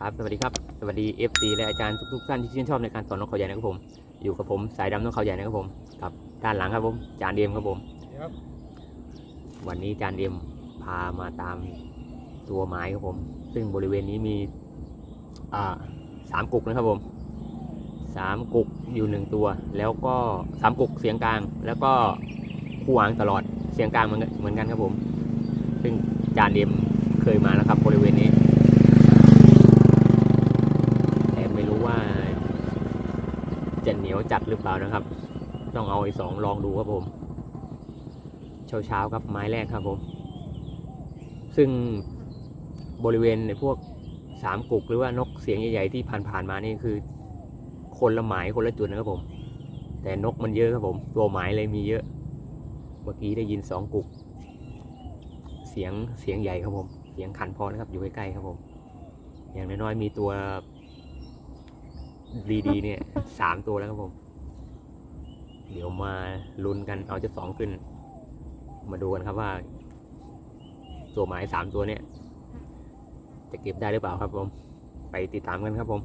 ครับสวัสดีครับสวัสดี FC และอาจารย์ทุกๆท่านที่ชื่นชอบในการสอนนกเขาใหญ่นะครับผม อยู่กับผมสายดำนกเขาใหญ่นะครับผมกับด้านหลังครับผมจานเดียมครับผมครับ วันนี้จานเดียมพามาตามตัวไม้ครับผม ซึ่งบริเวณนี้มีอ่าสามกุกนะครับผมสามกุกอยู่หนึ่งตัว แล้วก็สามกุกเสียงกลาง แล้วก็คู่หางตลอดเสียงกลางเหมือนกันเหมือนกันครับผม ซึ่งจานเดียมเคยมาแล้วครับบริเวณนี้ แต่ไม่รู้ว่า จะเหนียวจัดหรือเปล่านะครับ ต้องเอาไอ้สองลองดูครับผม เช้าเช้าๆครับไม้แรกครับผม ซึ่งบริเวณในพวกสามกุกหรือว่านกเสียงใหญ่ ๆ ที่ผ่านๆมานี่คือ คนละหมายคนละจุดนะครับผม แต่นกมันเยอะครับผม ตัวหมายเลยมีเยอะ เมื่อกี้ได้ยินสองกุก เสียงเสียงใหญ่ครับผม เสียงขันพอนะครับอยู่ใกล้ๆครับผม อย่างน้อยๆมีตัว ดีๆเนี่ยสามตัวแล้วครับผม เดี๋ยวมาลุ้นกันเอาจะสองขึ้น มาดูกันครับว่า ตัวหมายสามตัวเนี่ย จะเก็บได้หรือเปล่าครับผม ไปติดตามกันครับผม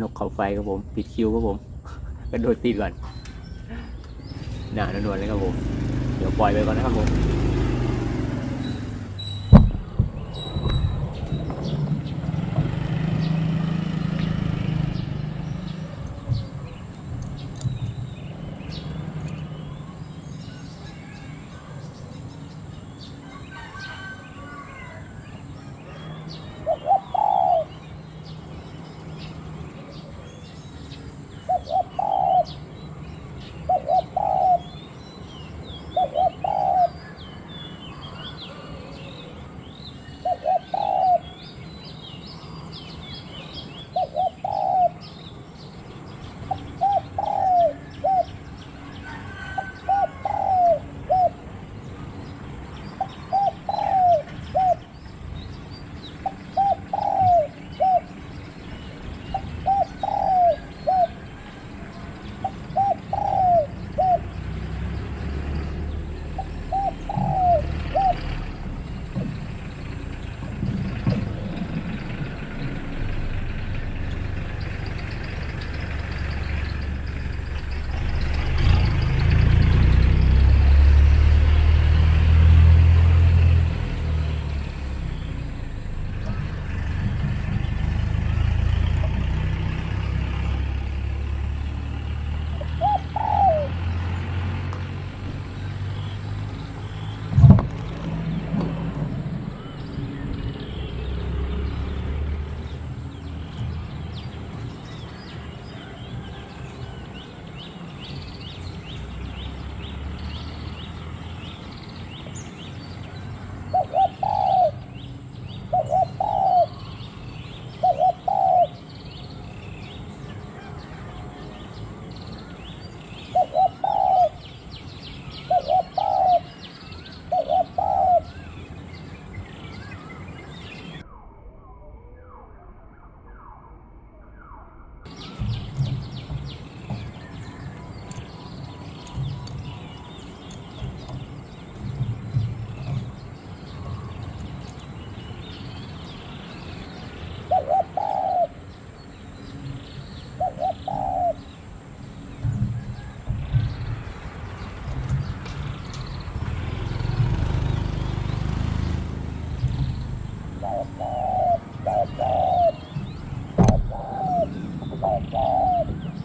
นกเขาไฟครับผม ปิดคิวครับผมกระโดดตีก่อนหนาหนวลเลยครับผม เดี๋ยวปล่อยไปก่อนนะครับผม Woo!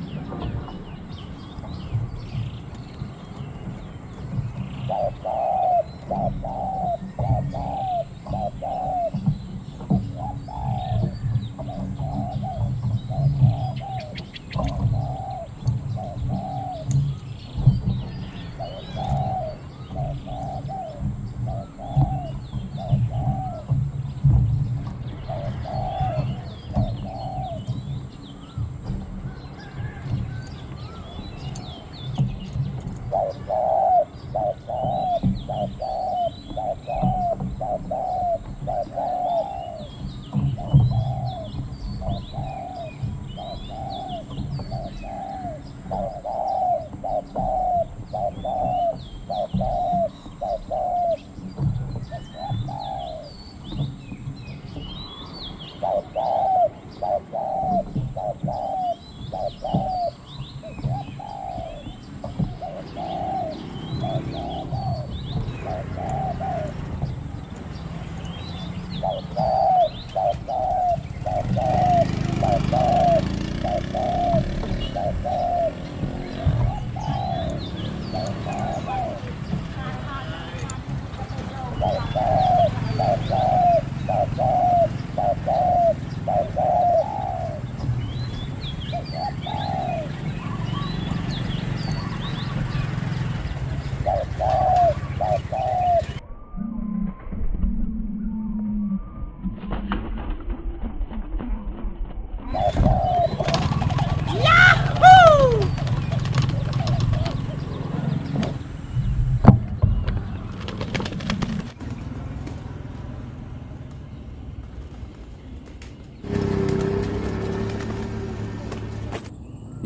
Oh, my God.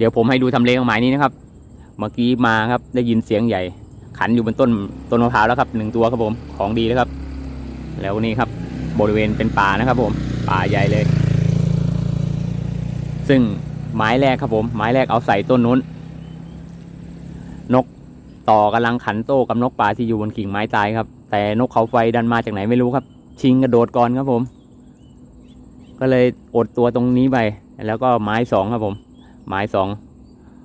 ดี๋ยวผมให้ดูทำเลของหมายนี้นะครับ เมื่อกี้มาครับได้ยินเสียงใหญ่ ขันอยู่บนต้นต้นมะพร้าวแล้วครับหนึ่งตัวครับผมของดีแล้วครับ แล้วนี่ครับบริเวณเป็นป่านะครับ ผมป่าใหญ่เลย ซึ่งไม้แรกครับผมไม้แรกเอาใส่ต้นนู้น นกต่อกำลังขันโต้กับนกป่าที่อยู่บนกิ่งไม้ตายครับ แต่นกเขาไฟดันมาจากไหนไม่รู้ครับ ชิงกระโดดก่อนครับผม ก็เลยอดตัวตรงนี้ไปแล้วก็ไม้สองครับผม ไม้สอง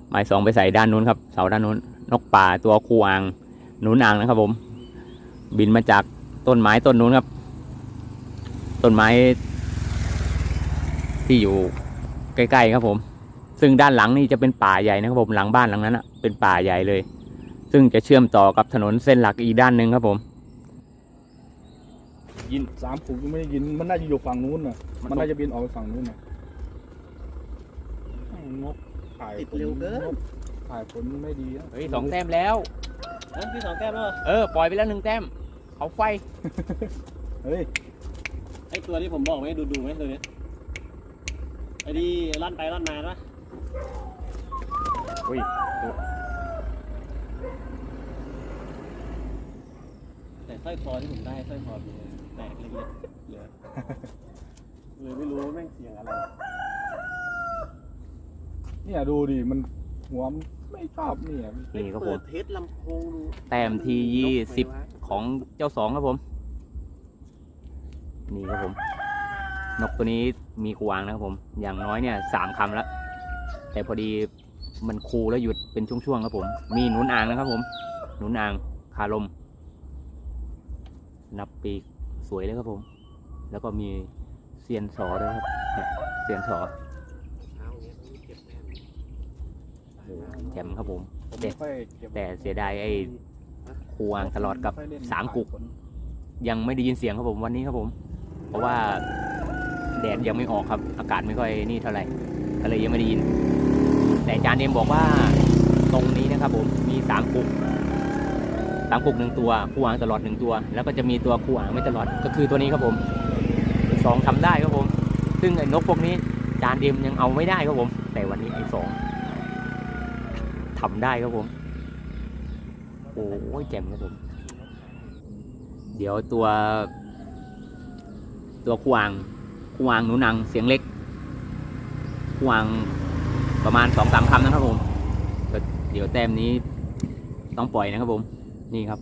ไม้สองไปใส่ด้านนู้นครับเสาด้านนู้น นกป่าตัวคูอ่างหนูนางนะครับผม บินมาจากต้นไม้ต้นนู้นครับ ต้นไม้ ที่อยู่ใกล้ๆครับผม ซึ่งด้านหลังนี่จะเป็นป่าใหญ่นะครับผมหลังบ้านหลังนั้นอะเป็นป่าใหญ่เลย ซึ่งจะเชื่อมต่อกับถนนเส้นหลักอีกด้านหนึ่งครับผม ยินสามฝูงยังไม่ได้ยิน มันน่าจะอยู่ฝั่งนู้นน่ะ มันมันน่าจะบินออกไปฝั่งนู้นน่ะ นกถ่ายติดเร็วเกินนกถ่ายผลไม่ดีอะเฮ้ยสองแต้มแล้วเอ้ยพี่สองแต้มแล้วเหรอเออ ปล่อยไปแล้วหนึ่งแต้มเขาไฟ เฮ้ยไอตัวที่ผมบอกไหมดูดูไหมตัวเนี้ยไอ้ที่ลั่นไปลั่นมาปะอุ้ยแต่สร้อยคอที่ผมได้สร้อยคอมีแตกเล็กๆเหลือเลยไม่รู้ว่าแม่งเสียงอะไร เนี่ยดูดิมันหัวมันไม่ชอบเนี่ยนี่ครับผเปิม ดเทสลำโพงดูแต้มที่ยี่สิบนกไหนวะของเจ้าสองครับผม นี่ครับผม นกตัวนี้มีกวางนะครับผม อย่างน้อยเนี่ยสามคำแล้ว แต่พอดีมันคูแล้วหยุดเป็นช่วงๆครับผม มีหนุนอ่างนะครับผม หนุนอ่างคาลม นับปีกสวยเลยครับผม แล้วก็มีเซียนสอด้วยครับเนี่ยเซียนสอ เช้าเนี้ยต้องรีบเก็บแต้ม โอ้โห แจ่มครับผมผมไม่ค่อยเก็บแต่เสียดายไอ้คูวางตลอดกับไค่ยเล่นสามกุกผลยังไม่ได้ยินเสียงครับผมวันนี้ครับผม เพราะว่าแดดยังไม่ออกครับ อากาศไม่ค่อยนี่เท่าไหร่ก็เลยยังไม่ได้ยิน แต่อาจารย์เอ็มบอกว่าตรงนี้นะครับผมมีสามกุกสามกุกหนึ่งตัวคู่อ่างตลอดหนึ่งตัว แล้วก็จะมีตัวคู่อ่างไม่ตลอดก็คือตัวนี้ครับผมสองทำได้ครับผม ซึ่งไอ้นกพวกนี้อาจารย์เอ็มยังเอาไม่ได้ครับผม แต่วันนี้ไอ้สอง ทำได้ครับผม โอ้ยแจ่มครับผม เดี๋ยวตัว ตัวกวางกวางหนูนางเสียงเล็กกวางประมาณสองสามคำนะครับผม เดี๋ยวแต้มนี้ต้องปล่อยนะครับผม นี่ครับ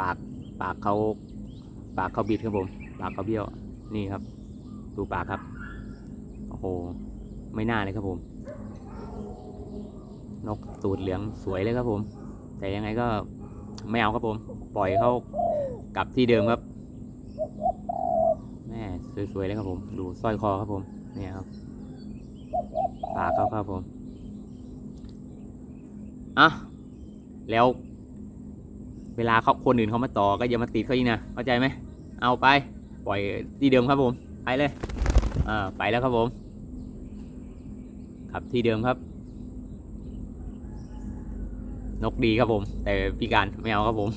ปากปากเขาปากเขาบิดครับผม ปากเขาเบี้ยว นี่ครับ ดูปากครับ หไม่น่าเลยครับผม นกตูดเหลืองสวยเลยครับผม แต่ยังไงก็ไม่เอาครับผม ปล่อยเขากลับที่เดิมครับ แม่สวยๆเลยครับผม ดูสร้อยคอครับผม เนี่ยครับปากเขาครับผม อะ แล้ว เวลาเขาคนอื่นเขามาต่อก็อย่ามาติดเขาอีกนะ เข้าใจไหม เอาไป ปล่อยที่เดิมครับผม ไปเลย อ่า ไปแล้วครับผม ขับที่เดิมครับ นกดีครับผม แต่พิการไม่เอาครับผม